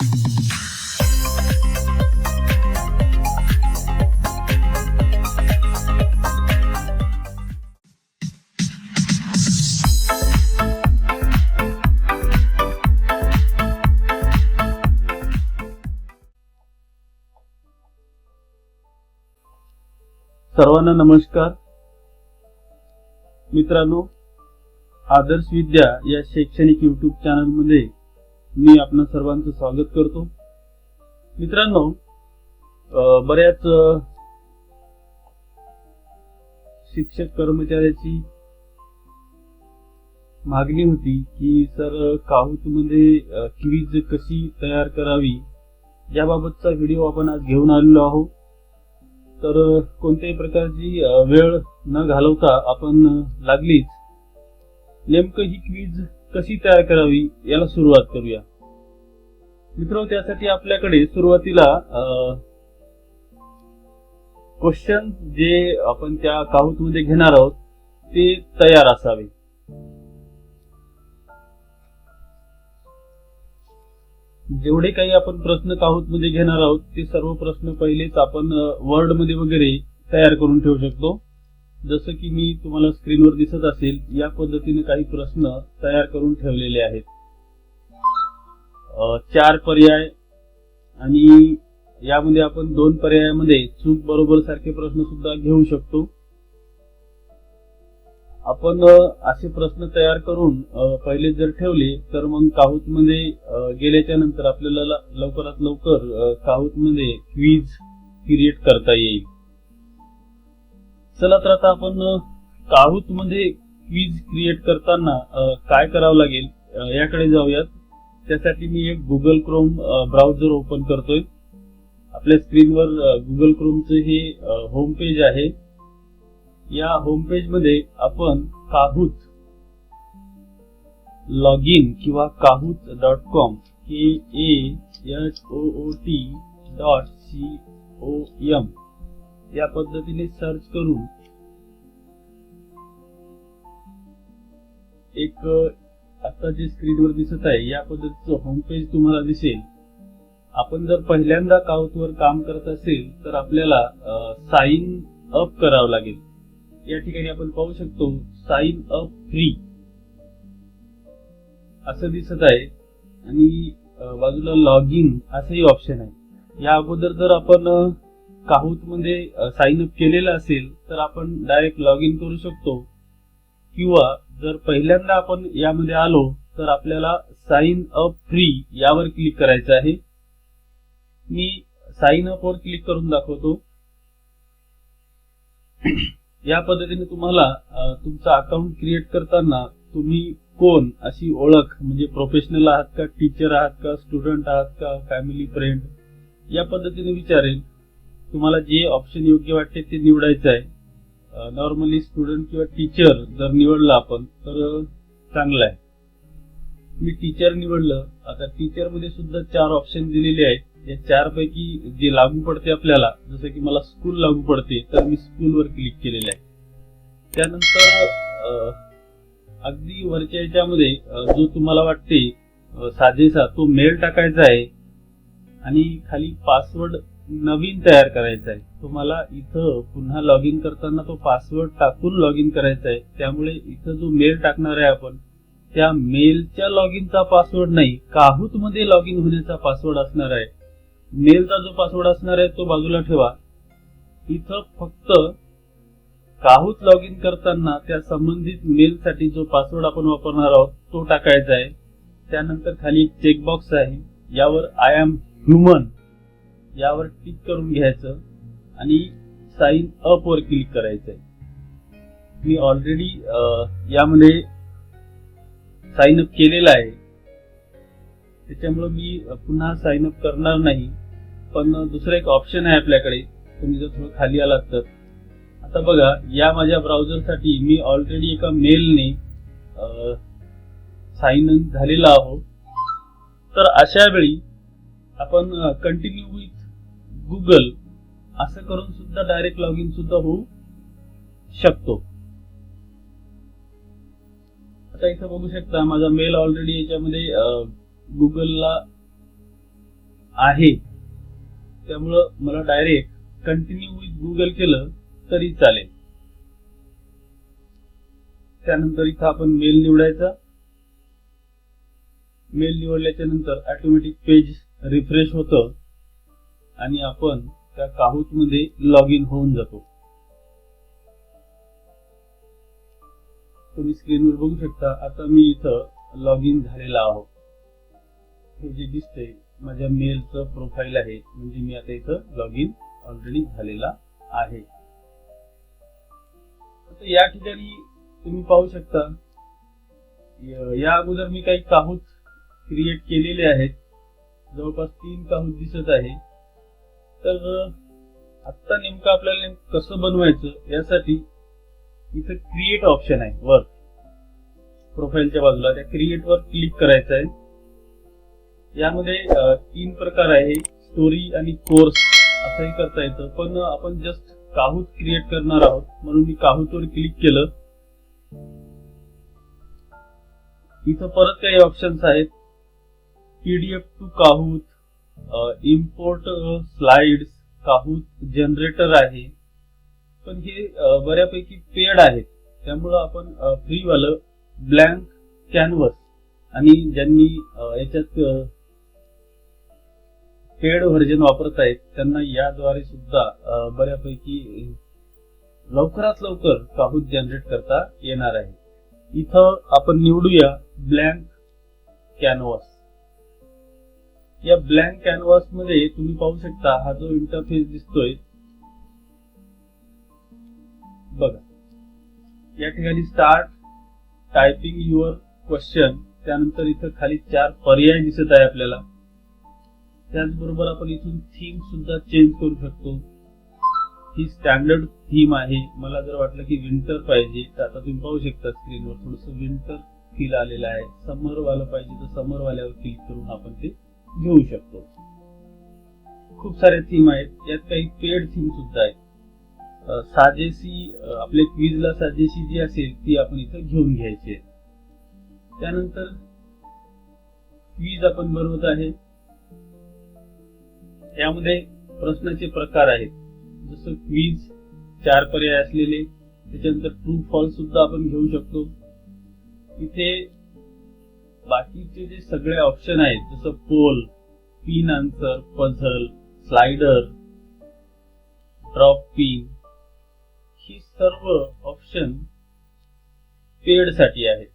सर्वांना नमस्कार. मित्रांनो आदर्श विद्या या शैक्षणिक युट्यूब चॅनलमध्ये मी आपणा सर्वांचं स्वागत करतो. मित्रांनो बऱ्याच शिक्षक कर्मचाऱ्याची मागणी होती की सर काहूत मध्ये क्विज कशी तयार करावी? याबाबतचा व्हिडिओ आपण आज घेऊन आलेलो आहोत. तर कोणत्याही प्रकारची वेळ न घालवता आपण लागलीच. नेमकं ही क्वीज कशी तयार करावी याला सुरुवात करूया. मित्र त्यासाठी आपल्याकडे सुरुवातीला क्वेश्चन जे आपण त्या काहूत मध्ये घेणार आहोत ते तयार असावे. जेवढे काही आपण प्रश्न काहूत मध्ये घेणार आहोत ते सर्व प्रश्न पहिलेच आपण वर्डमध्ये वगैरे तयार करून ठेवू शकतो. जसं की मी तुम्हाला स्क्रीनवर दिसत असेल या पद्धतीने काही प्रश्न तयार करून ठेवलेले आहेत. चार पर्याय आणि यामध्ये आपण दोन पर्यायामध्ये चूक बरोबर सारखे प्रश्न सुद्धा घेऊ शकतो. आपण असे प्रश्न तयार करून पहिले जर ठेवले तर मग काहूत मध्ये गेल्याच्यानंतर आपल्याला लवकरात लवकर काहूत मध्ये क्वीज क्रिएट करता येईल. चला तर आता आपण काहूत मध्ये क्वीज क्रिएट करताना काय करावं लागेल याकडे जाऊयात. त्यासाठी मी एक गुगल क्रोम ब्राउझर ओपन करतोय. आपल्या स्क्रीनवर गुगल क्रोमचं हे होम पेज आहे. या होम पेजमध्ये आपण काहूत लॉग इन किंवा Kahoot dot com K A H O O T dot C O M या पद्धतीने सर्च करून एक आता जे स्क्रीनवर दिसत आहे या पद्धतीचं होम पेज तुम्हाला दिसेल. आपण जर पहिल्यांदा काउतवर काम करत असेल तर आपल्याला साइन अप करावं लागेल. या ठिकाणी आपण पाहू शकतो साइन अप फ्री असं दिसत आहे. आणि बाजूला लॉग इन असंही ऑप्शन आहे. या अगोदर जर आपण काहूत मध्ये साइन अप केलेलं असेल तर आपण डायरेक्ट लॉग इन करू शकतो. किंवा जर पहिल्यांदा आपण यामध्ये आलो तर आपल्याला साइन अप फ्री यावर क्लिक करायचं आहे. मी साइन अप वर क्लिक करून दाखवतो. या पद्धतीने तुम्हाला तुमचा तुमचं अकाउंट क्रिएट करताना तुम्ही कोण अशी ओळख म्हणजे प्रोफेशनल आहात का टीचर आहात का स्टुडंट आहात का फॅमिली फ्रेंड या पद्धतीने विचारेल. तुम्हाला जे ऑप्शन योग्य वाटते ते निवडायचं आहे. नॉर्मली स्टुडंट किंवा टीचर जर निवडलं आपण तर चांगलं आहे. मी टीचर निवडलं आता टीचरमध्ये सुद्धा चार ऑप्शन दिलेले आहेत. या चार पैकी जे लागू पडते आपल्याला जसं की मला स्कूल लागू पडते तर मी स्कूलवर क्लिक केलेलं आहे. त्यानंतर अगदी वरच्या याच्यामध्ये जो तुम्हाला वाटते साजेसा तो मेल टाकायचा आहे. आणि खाली पासवर्ड नवीन तयार करायचा आहे तुम्हाला इथं पुन्हा लॉग इन करताना तो पासवर्ड टाकून लॉग इन करायचा आहे त्यामुळे इथं जो मेल टाकणार आहे आपण त्या मेलच्या लॉग इनचा पासवर्ड नाही काहूत मध्ये लॉग इन होण्याचा पासवर्ड असणार आहे. मेलचा जो पासवर्ड असणार आहे तो बाजूला ठेवा. इथं फक्त काहूत लॉग इन करताना त्या संबंधित मेलसाठी जो पासवर्ड आपण वापरणार आहोत तो टाकायचा आहे. त्यानंतर खाली एक चेकबॉक्स आहे. यावर आय एम ह्युमन यावर क्लिक करून घ्यायचं आणि साइन अप वर क्लिक करायचंय. मी ऑलरेडी यामध्ये साइन अप केलेलं आहे. त्याच्यामुळे मी पुन्हा साइन अप करणार नाही. पण दुसरं एक ऑप्शन आहे आपल्याकडे. तुम्ही जर थोडं खाली आलात तर. आता बघा या माझ्या ब्राउझरसाठी मी ऑलरेडी एका मेलने साइन इन झालेला आहो तर अशा वेळी आपण कंटिन्यू विथ गुगल असं करून सुद्धा डायरेक्ट लॉग इन सुद्धा होऊ शकतो. आता इथं बघू शकता माझा मेल ऑलरेडी याच्यामध्ये गुगलला आहे. त्यामुळं मला डायरेक्ट कंटिन्यू विथ गुगल केलं तरी चालेल. त्यानंतर इथं आपण मेल निवडायचा. मेल निवडल्याच्या नंतर ऑटोमॅटिक पेज रिफ्रेश होतं. आणि आपण त्या काहूत मध्ये लॉग इन होऊन जातो. तुम्ही स्क्रीनवर बघू शकता आता मी इथं लॉग इन झालेला आहो हे जे दिसते माझ्या मेलचं प्रोफाईल आहे म्हणजे मी आता इथं लॉग इन ऑलरेडी झालेला आहे. आता या ठिकाणी तुम्ही पाहू शकता या अगोदर मी काही काहूत क्रिएट केलेले आहेत. जवळपास तीन काहूत दिसत आहे. तर आता नेमकं आपल्याला नेमकं कसं बनवायचं यासाठी इथं क्रिएट ऑप्शन आहे वर प्रोफाईलच्या बाजूला त्या क्रिएट वर क्लिक करायचं आहे. यामध्ये तीन प्रकार आहे स्टोरी आणि कोर्स असंही करता येतं. पण आपण जस्ट काहूत क्रिएट करणार आहोत. म्हणून मी काहूतवर क्लिक केलं. इथं परत काही ऑप्शन्स आहेत. PDF to Kahoot import slides Kahoot generator आहे. पण हे बऱ्यापैकी पेड आहेत. त्यामुळं आपण फ्रीवालं ब्लँक कॅनव्हस आणि ज्यांनी याच्यात पेड व्हर्जन वापरत आहेत त्यांना याद्वारे सुद्धा बऱ्यापैकी लवकरात लवकर काहूत जनरेट करता येणार आहे. इथं आपण निवडूया ब्लँक कॅनव्हास या ब्लँक कॅनव्हासमध्ये तुम्ही पाहू शकता हा जो इंटरफेस दिसतोय. बघा. या ठिकाणी स्टार्ट टायपिंग युअर क्वेश्चन त्यानंतर इथं खाली चार पर्याय दिसत आहे आपल्याला. त्याचबरोबर आपण इथून थीम सुद्धा चेंज करू शकतो. ही स्टँडर्ड थीम आहे. मला जर वाटलं की विंटर पाहिजे तर आता तुम्ही पाहू शकता स्क्रीनवर थोडस विंटर फील आलेलं आहे. समर वालं पाहिजे तर समर वाल्यावर क्लिक करून आपण ते घेऊ शकतो. खूप सारे थीम आहेत. यात काही पेड थीम सुद्धा आहेत. साजेसी साजेशी आपल्या क्वीजला साजेशी जी असेल ती आपण इथं घेऊन घ्यायची आहे. त्यानंतर क्वीज आपण बनवत आहे. यामध्ये प्रश्नाचे प्रकार आहेत. जसं क्वीज चार पर्याय असलेले त्याच्यानंतर ट्रू फॉल्स सुद्धा आपण घेऊ शकतो. इथे बाकीचे जे सगळे ऑप्शन आहेत जसं poll pin answer puzzle slider drop pin ही सर्व ऑप्शन पेडसाठी आहेत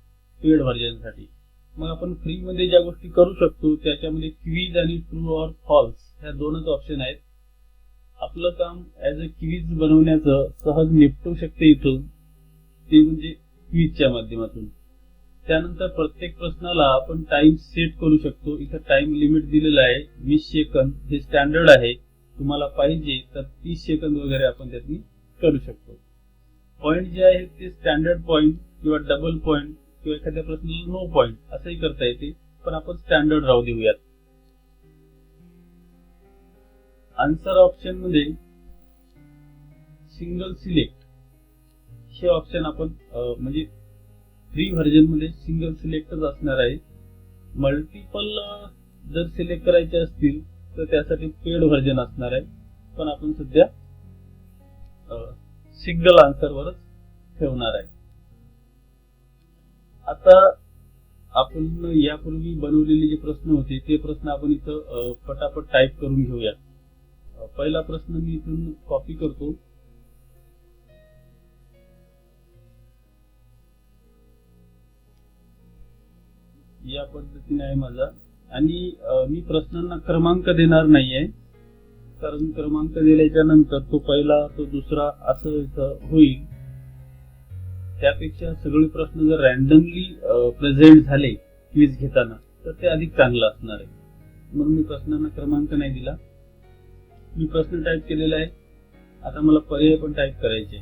पेड व्हर्जनसाठी. मग आपण फ्री मध्ये ज्या गोष्टी करू शकतो त्याच्यामध्ये क्वीज आणि ट्रू ऑर फॉल्स ह्या दोनच ऑप्शन आहेत. आपलं काम ऍज अ क्वीज बनवण्याचं सहज निपटू शकते इथून ते म्हणजे क्वीजच्या माध्यमातून. त्यानंतर प्रत्येक प्रश्नाला आपण टाइम सेट करू शकतो. इथं टाइम लिमिट दिलेलं आहे. वीस सेकंद हे स्टँडर्ड आहे. तुम्हाला पाहिजे तर तीस सेकंद वगैरे आपण त्यातनी करू शकतो. पॉईंट जे आहेत ते स्टँडर्ड पॉईंट किंवा डबल पॉईंट किंवा एखाद्या प्रश्नाला नो पॉईंट असंही करता येते. पण आपण स्टँडर्ड राहू देऊयात. आन्सर ऑप्शनमध्ये सिंगल सिलेक्ट हे ऑप्शन आपण म्हणजे फ्री व्हर्जनमध्ये सिंगल सिलेक्टच असणार आहे मल्टिपल जर सिलेक्ट करायचे असतील तर त्यासाठी पेड व्हर्जन असणार आहे. पण आपण सध्या सिंगल आन्सरवरच ठेवणार आहे. आता आपण यापूर्वी बनवलेले जे प्रश्न होते ते प्रश्न आपण इथं पटापट टाईप करून घेऊया पहिला प्रश्न मी इथून कॉपी करतो. या पद्धतीने आहे माझा. आणि मी प्रश्नांना क्रमांक देणार नाहीये. कारण क्रमांक दिल्याच्या नंतर तो पहिला तो दुसरा असं होईल. त्यापेक्षा सगळे प्रश्न जर रॅन्डमली प्रेझेंट झाले क्विज घेताना तर ते अधिक चांगलं असणार आहे. म्हणून मी प्रश्नांना क्रमांक नाही दिला. मी प्रश्न टाईप केलेला आहे. आता मला पर्याय पण टाईप करायचे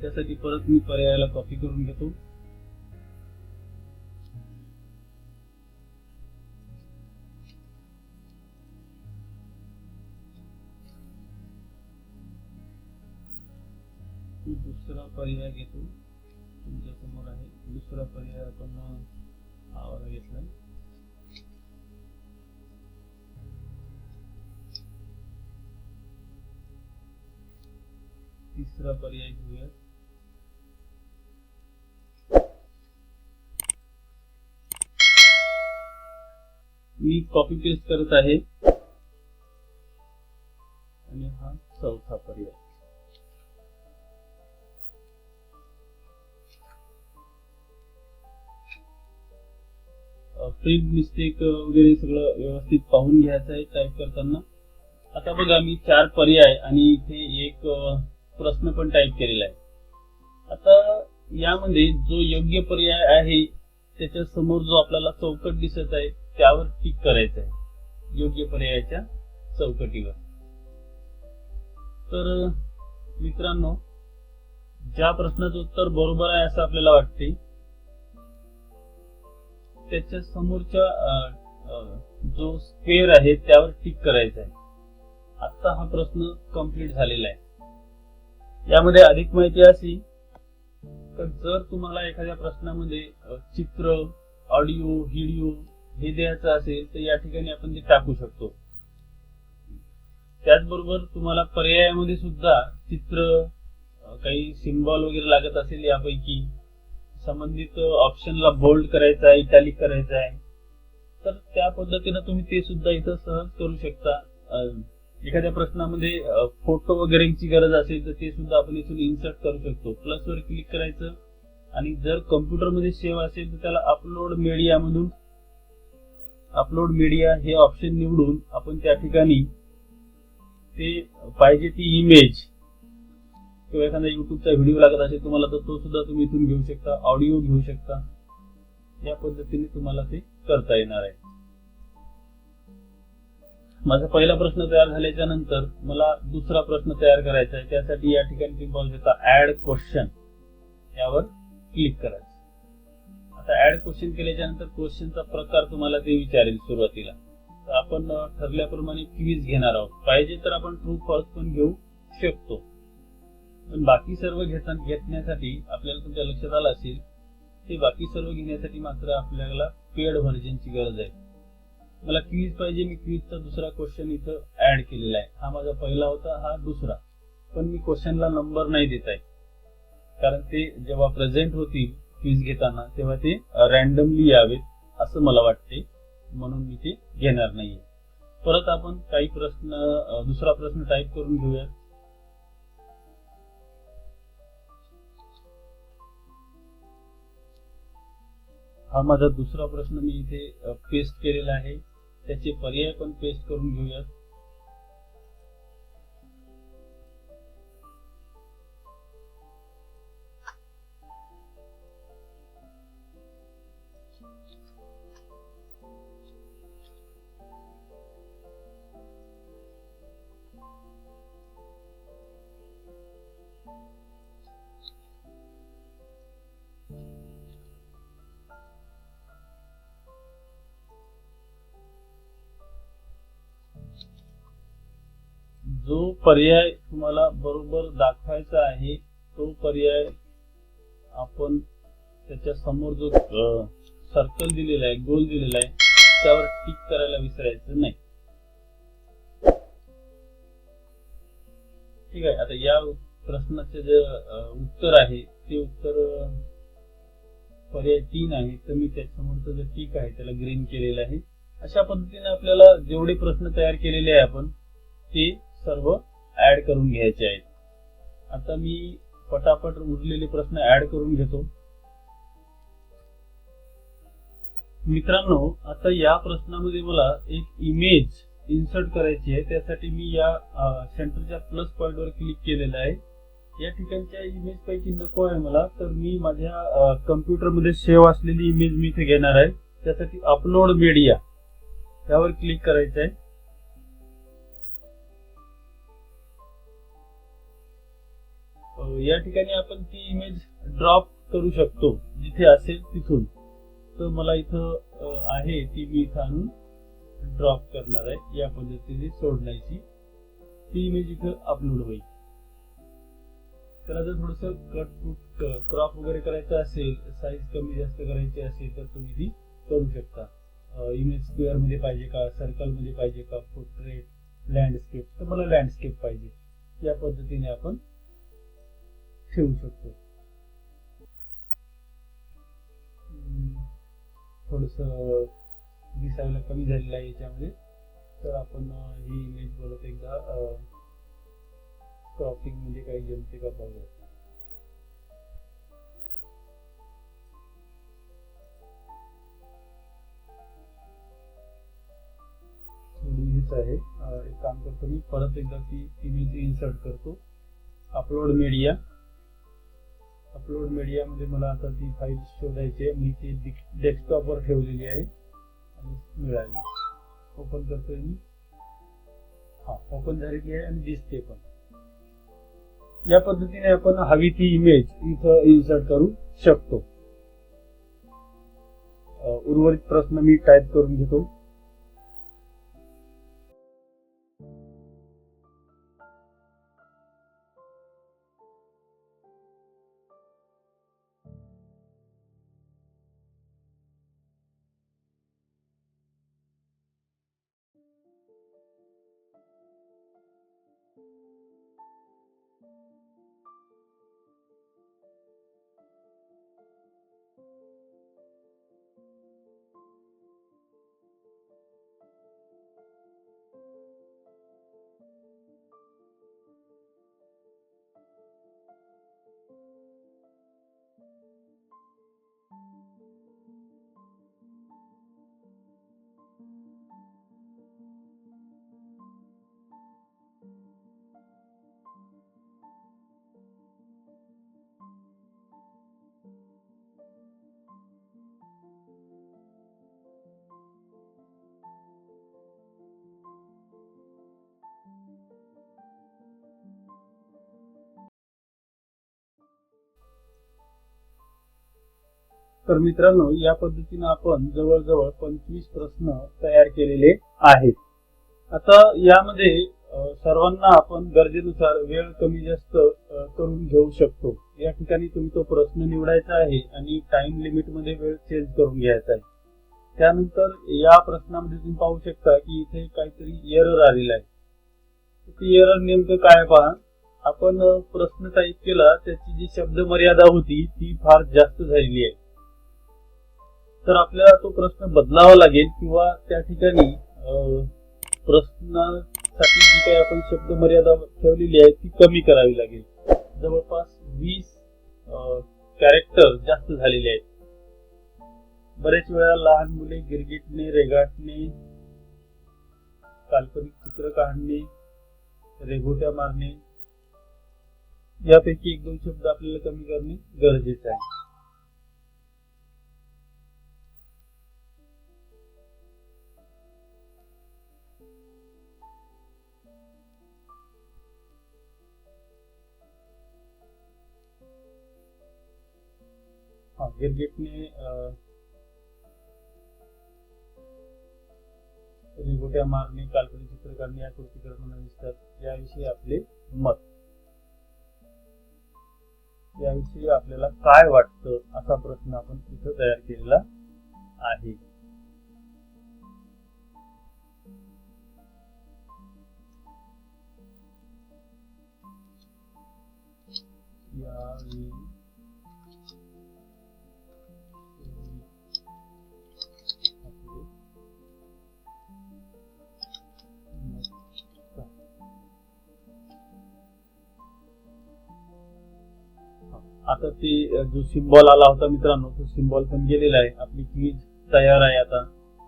त्यासाठी परत मी पर्यायाला कॉपी करून घेतो. पर्याय घेतो. तुमच्यासमोर आहे. दुसरा पर्याय आपण आवाज घेतला तिसरा पर्याय घेऊया मी कॉपी पेस्ट करत आहे. आणि हा चौथा पर्याय मिस्टेक वगैरे सगळं व्यवस्थित पाहून घ्यायचं आहे टाईप करताना. आता बघा मी चार पर्याय आणि इथे एक प्रश्न पण टाईप केलेला आहे. आता यामध्ये जो योग्य पर्याय आहे त्याच्यासमोर जो आपल्याला चौकट दिसत आहे त्यावर टिक करायचं आहे. योग्य पर्यायाच्या चौकटीवर. तर मित्रांनो ज्या प्रश्नाचं उत्तर बरोबर आहे असं आपल्याला वाटते त्याच्या समोरच्या जो स्क्वेअर आहे त्यावर टिक करायचा आहे. आता हा प्रश्न कंप्लीट झालेला आहे. यामध्ये अधिक माहिती अशी तर जर तुम्हाला एखाद्या प्रश्नामध्ये चित्र ऑडिओ व्हिडिओ हे द्यायचं असेल तर या ठिकाणी आपण ते टाकू शकतो. त्याचबरोबर तुम्हाला पर्यायामध्ये सुद्धा चित्र काही सिम्बॉल वगैरे लागत असेल यापैकी संबंधित ऑप्शनला बोल्ड करायचा आहे इटॅलिक करायचा आहे. तर त्या पद्धतीनं तुम्ही ते सुद्धा इथं सहज करू शकता. एखाद्या प्रश्नामध्ये फोटो वगैरेची गरज असेल तर ते सुद्धा आपण इथून इन्सर्ट करू शकतो. प्लस वर क्लिक करायचं. आणि जर कम्प्युटरमध्ये सेव्ह असेल तर त्याला अपलोड मीडिया मधून अपलोड मीडिया हे ऑप्शन निवडून आपण त्या ठिकाणी ते पाहिजे ती इमेज किंवा एखादा युट्यूबचा व्हिडिओ लागत असेल तुम्हाला तर तो सुद्धा तुम्ही इथून घेऊ शकता ऑडिओ घेऊ शकता. या पद्धतीने तुम्हाला ते करता येणार आहे. माझा पहिला प्रश्न तयार झाल्याच्यानंतर मला दुसरा प्रश्न तयार करायचा आहे. त्यासाठी या ठिकाणी तुम्ही पाहू शकता ऍड क्वेश्चन यावर क्लिक करायचं. आता ऍड क्वेश्चन केल्याच्यानंतर क्वेश्चनचा प्रकार तुम्हाला ते विचारेल सुरुवातीला. तर आपण ठरल्याप्रमाणे क्विज घेणार आहोत. पाहिजे तर आपण ट्रू फॉल्स पण घेऊ शकतो. पण बाकी सर्व घेता घेण्यासाठी आपल्याला तुमच्या लक्षात आलं असेल ते बाकी सर्व घेण्यासाठी मात्र आपल्याला पेड व्हर्जनची गरज आहे. मला क्विज पाहिजे मी क्विजचा दुसरा क्वेश्चन इथं ऍड केलेला आहे. हा माझा पहिला होता हा दुसरा. पण मी क्वेश्चनला नंबर नाही देत आहे. कारण ते जेव्हा प्रेझेंट होतील क्विज घेताना तेव्हा ते रॅन्डमली यावेत असं मला वाटते. म्हणून मी ते घेणार नाहीये. परत आपण काही प्रश्न दुसरा प्रश्न टाईप करून घेऊयात. हा माझा दुसरा प्रश्न मी इथे पेस्ट केलेला आहे. त्याचे पर्याय पण पेस्ट करून घेऊयात. पर्याय तुम्हाला बरोबर दाखवायचा आहे तो पर्याय आपण त्याच्यासमोर जो सर्कल दिलेला आहे गोल दिलेला आहे त्यावर टिक करायला विसरायचं नाही. ठीक आहे आता या प्रश्नाचे जे उत्तर आहे ते उत्तर पर्याय तीन आहे तर मी त्याच्यासमोरचं जे टिक आहे त्याला ग्रीन केलेलं आहे. अशा पद्धतीने आपल्याला जेवढे प्रश्न तयार केलेले आहे आपण ते सर्व ऍड करून घ्यायचे आहेत. आता मी पटापट उरलेले प्रश्न ऍड करून घेतो. मित्रांनो आता या प्रश्नामध्ये मला एक इमेज इन्सर्ट करायची आहे. त्यासाठी मी या सेंटरच्या प्लस पॉईंटवर क्लिक केलेला आहे. या ठिकाणच्या इमेज पैकी नको आहे मला तर मी माझ्या कम्प्युटरमध्ये सेव्ह असलेली इमेज मी इथे घेणार आहे. त्यासाठी अपलोड मीडिया त्यावर क्लिक करायचं आहे या ठिकाणी आपण ती इमेज ड्रॉप करू शकतो जिथे असेल तिथून. तर मला इथं आहे ती मी इथं आणून ड्रॉप करणार आहे या पद्धतीने सोडण्याची. ती इमेज इथं अपलोड होईल. त्याला जर थोडस कट क्रॉप वगैरे करायचं असेल साईज कमी जास्त करायची असेल तर तुम्ही ती करू शकता. इमेज स्क्वेअरमध्ये पाहिजे का सर्कलमध्ये पाहिजे का पोर्ट्रेट लँडस्केप तर मला लँडस्केप पाहिजे. या पद्धतीने आपण ठेवू शकतो. थोडस दिसायला कमी झालेलं आहे याच्यामध्ये. तर आपण ही इमेज परत एकदा क्रॉपिंग म्हणजे काही जमते का पाहूया आहे. एक काम करतो मी. परत एकदा ती इमेज इन्सर्ट करतो. अपलोड मीडिया अपलोड मीडियामध्ये मला आता ती फाईल शोधायची आहे. मी ती डेस्कटॉपवर ठेवलेली आहे. आणि मिळाली. ओपन करतोय मी. हा ओपन झालेली आहे आणि दिसते पण. या पद्धतीने आपण हवी ती इमेज इथं इन्सर्ट करू शकतो. उर्वरित प्रश्न मी टाईप करून घेतो. तर मित्रांनो या पद्धतीने आपण जवळजवळ पंचवीस प्रश्न तयार केलेले आहेत. आता यामध्ये सर्वांना आपण गरजेनुसार वेळ कमी जास्त करून घेऊ शकतो. या ठिकाणी तुम्ही तो प्रश्न निवडायचा आहे आणि टाइम लिमिटमध्ये वेळ चेंज करून घ्यायचा आहे. त्यानंतर या प्रश्नामध्ये तुम्ही पाहू शकता की इथे काहीतरी एरर आलेला आहे. ती एरर नेमकं काय पहा? आपण प्रश्न टाईप केला त्याची जी शब्द मर्यादा होती ती फार जास्त झालेली आहे. तर आपल्याला तो प्रश्न बदलावा लागेल किंवा त्या ठिकाणी प्रश्नासाठी जी काही आपण शब्द मर्यादा ठेवलेली आहे ती कमी करावी लागेल. जवळपास वीस कॅरेक्टर जास्त झालेले आहेत. बरेच वेळा लहान मुले गिरगिटणे रेगाटणे काल्पनिक चित्र काढणे रेघोट्या मारणे यापैकी एक दोन शब्द आपल्याला कमी करणे गरजेचे आहे. गिरगिटने अं, रिगोट्या मारणे काल्पनिक चित्र काढणे या कृती करताना दिसतात याविषयी आपले मत. याविषयी आपल्याला काय वाटतं असा प्रश्न आपण इथं तयार केलेला आहे. यावेळी आता ते जो सिम्बॉल आला होता मित्रांनो तो सिम्बॉल पण गेलेला आहे. आपली क्वीज तयार आहे आता.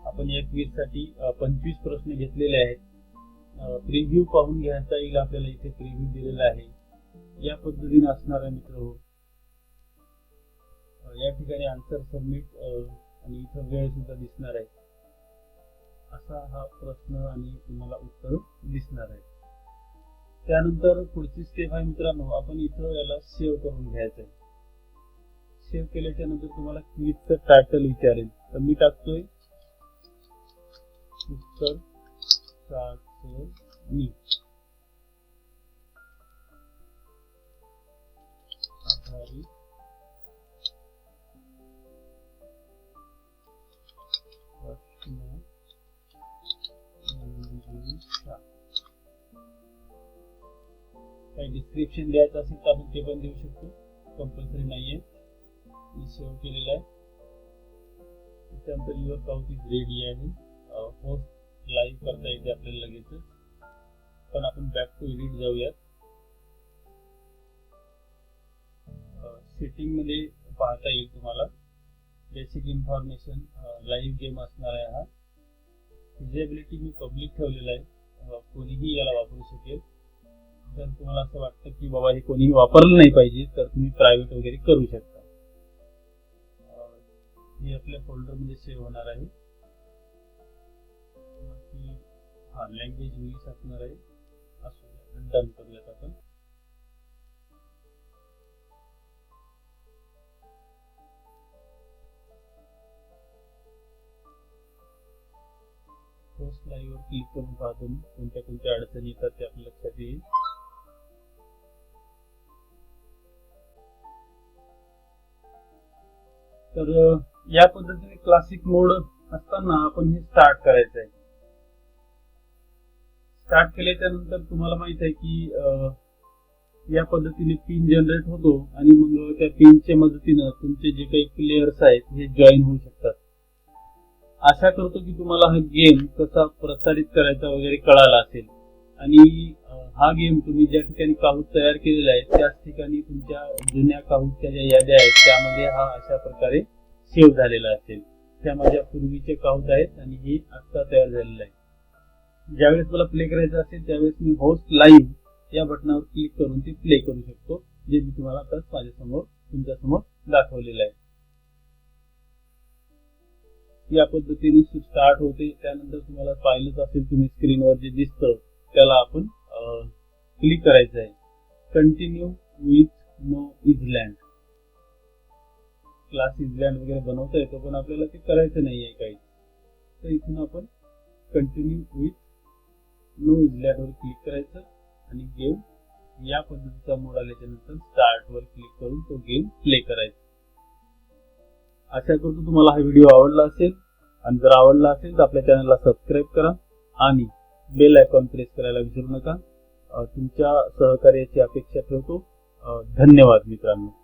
आपण या क्वीजसाठी पंचवीस प्रश्न घेतलेले आहेत. प्रिव्ह्यू पाहून घ्यायचा येईल आपल्याला इथे प्रिव्ह्यू दिलेला आहे. या पद्धतीने असणार आहे मित्र हो. या ठिकाणी आन्सर सबमिट आणि इथं वेळ सुद्धा दिसणार आहे. असा हा प्रश्न आणि तुम्हाला उत्तर दिसणार आहे. त्यानंतर पुढची स्टेप आहे मित्रांनो आपण इथं याला सेव्ह करून घ्यायचं आहे सेव्ह केल्याच्यानंतर तुम्हाला क्विजचं टायटल विचारेल. तर मी टाकतोय. उत्तर चाचणी आधारित काही डिस्क्रिप्शन द्यायचं असेल तर आपण ते पण देऊ शकतो. कंपल्सरी नाही मी सेव्ह केलेलं आहे. त्यानंतर युअर काउट इज रेडी आहे होस्ट लाईव्ह करता येते आपल्याला लगेचच. पण आपण बॅक टू एडिट जाऊयात. सेटिंगमध्ये पाहता येईल तुम्हाला. बेसिक इन्फॉर्मेशन लाईव्ह गेम असणार आहे हा. फिजिबिलिटी मी पब्लिक ठेवलेला आहे. कोणीही याला वापरू शकेल. जर तुम्हाला असं वाटतं की बाबा हे कोणीही वापरलं नाही पाहिजे तर तुम्ही प्रायव्हेट वगैरे करू शकता. हे आपल्या फोल्डरमध्ये सेव्ह होणार आहे. हा लँग्वेज इंग्लिश असणार आहे. असू डन करूयात आपण. पोस्ट लाईव्हवर क्लिक करून पाहतो कोणत्या कोणत्या अडचणी येतात ते आपल्या लक्षात येईल. तर या पद्धतीने क्लासिक मोड असताना आपण हे स्टार्ट करायचं आहे स्टार्ट केल्याच्यानंतर तुम्हाला माहीत आहे की या पद्धतीने पिन जनरेट होतो आणि मग त्या पिनच्या मदतीनं तुमचे जे काही प्लेयर्स आहेत हे जॉईन होऊ शकतात. आशा करतो की तुम्हाला हा गेम कसा प्रसारित करायचा वगैरे कळाला असेल. आणि हा गेम तुम्ही ज्या ठिकाणी काहूस तयार केलेला आहे त्याच ठिकाणी तुमच्या जुन्या काहूसच्या ज्या याद्या आहेत त्यामध्ये हा अशा प्रकारे सेव्ह झालेला असेल. त्या माझ्या पूर्वीचे काहूस आहेत आणि हे आत्ता तयार झालेलं आहे. ज्यावेळेस मला प्ले करायचं असेल त्यावेळेस मी होस्ट लाईव्ह या बटनावर क्लिक करून ते प्ले करू शकतो जे मी तुम्हाला आताच माझ्यासमोर तुमच्यासमोर दाखवलेलं आहे. या पद्धतीने स्टार्ट होते. त्यानंतर तुम्हाला पाहिलंच असेल तुम्ही स्क्रीनवर जे दिसतं त्याला आपण क्लिक करायचं आहे continue with no island class island वगैरे बनवता येतो पण आपल्याला ते करायचं नाही आहे काही. तर इथून आपण कंटिन्यू विथ नो इझलँड वर क्लिक करायचं आणि गेम या पद्धतीचा मोड आल्याच्यानंतर स्टार्ट वर क्लिक करून तो गेम प्ले करायचा. आशा करतो तुम्हाला हा व्हिडिओ आवडला असेल. आणि जर आवडला असेल तर आपल्या चॅनलला सबस्क्राईब करा आणि बेल आयकॉन प्रेस करायला विसरू नका. तुमच्या सहकार्याची अपेक्षा ठेवतो. धन्यवाद मित्रांनो.